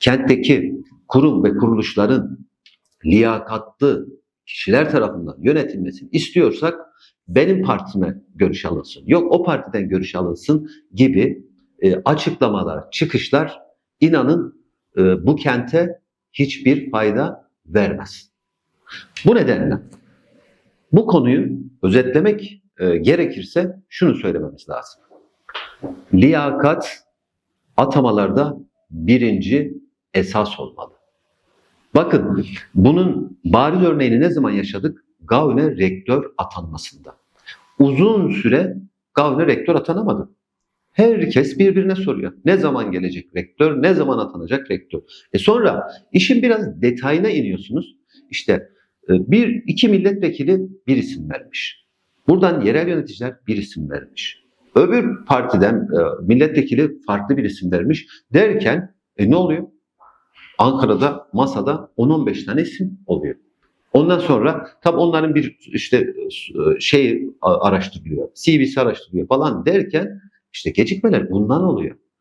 kentteki kurum ve kuruluşların liyakatlı kişiler tarafından yönetilmesini istiyorsak benim partime görüş alınsın, yok o partiden görüş alınsın gibi e, açıklamalar, çıkışlar inanın e, bu kente hiçbir fayda vermez. Bu nedenle bu konuyu özetlemek e, gerekirse şunu söylememiz lazım. Liyakat atamalarda birinci esas olmalı. Bakın bunun bariz örneğini ne zaman yaşadık? Gavne rektör atanmasında. Uzun süre Gavne rektör atanamadı. Herkes birbirine soruyor. Ne zaman gelecek rektör? Ne zaman atanacak rektör? E sonra işin biraz detayına iniyorsunuz. İşte e, bir iki milletvekili bir isim vermiş. Buradan yerel yöneticiler bir isim vermiş. Öbür partiden e, milletvekili farklı bir isim vermiş. Derken e, ne oluyor? Ankara'da masada 10-15 tane isim oluyor. Ondan sonra tam onların bir işte şey araştırılıyor, CV'si araştırılıyor falan derken işte gecikmeler bundan oluyor.